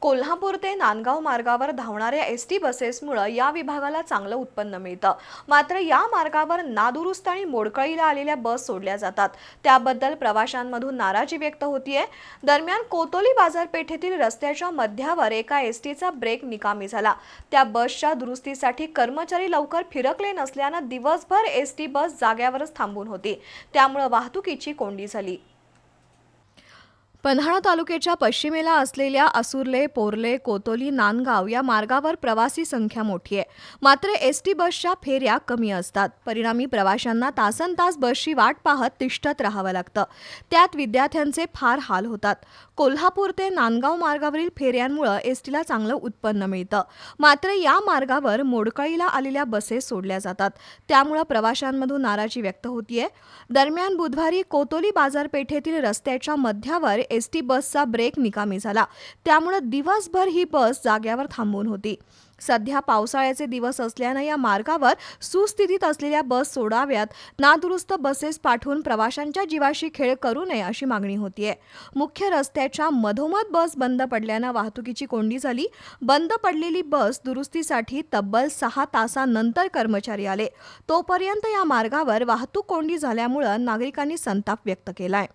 कोल्हापूर ते नांदगाव मार्गावर धावणाऱ्या एस टी बसेसमुळं या विभागाला चांगलं उत्पन्न मिळतं. मात्र या मार्गावर नादुरुस्त आणि मोडकळीला आलेल्या बस सोडल्या जातात. त्याबद्दल प्रवाशांमधून नाराजी व्यक्त होतीये. दरम्यान कोतोली बाजारपेठेतील रस्त्याच्या मध्यावर एका एस टीचा ब्रेक निकामी झाला. त्या बसच्या दुरुस्तीसाठी कर्मचारी लवकर फिरकले नसल्यानं दिवसभर एस टी बस जाग्यावरच थांबून होती. त्यामुळं वाहतुकीची कोंडी झाली. पन्हाळा तालुक्याच्या पश्चिमेला असलेल्या असुर्ले पोर्ले कोतोली नांदगाव या मार्गावर प्रवासी संख्या मोठी आहे. मात्र एस टी बसच्या फेऱ्या कमी असतात. परिणामी प्रवाशांना तासन तास बसची वाट पाहत तिष्ठत राहावं लागतं. त्यात विद्यार्थ्यांचे फार हाल होतात. कोल्हापूर ते नांदगाव मार्गावरील फेऱ्यांमुळं एस टीला चांगलं उत्पन्न मिळतं. मात्र या मार्गावर मोडकळीला आलेल्या बसेस सोडल्या जातात. त्यामुळं प्रवाशांमधून नाराजी व्यक्त होतीये. दरम्यान बुधवारी कोतोली बाजारपेठेतील रस्त्याच्या मध्यावर एस टी बसचा ब्रेक निकामी झाला. त्यामुळं दिवसभर ही बस जाग्यावर थांबून होती. सध्या पावसाळ्याचे दिवस असल्यानं या मार्गावर सुस्थितीत असलेल्या बस सोडाव्यात. नादुरुस्त बसेस पाठवून प्रवाशांच्या जीवाशी खेळ करू नये अशी मागणी होतीये. मुख्य रस्त्याच्या मधोमध बस बंद पडल्यानं वाहतुकीची कोंडी झाली. बंद पडलेली बस दुरुस्तीसाठी तब्बल सहा तासानंतर कर्मचारी आले. तोपर्यंत या मार्गावर वाहतूक कोंडी झाल्यामुळं नागरिकांनी संताप व्यक्त केलाय.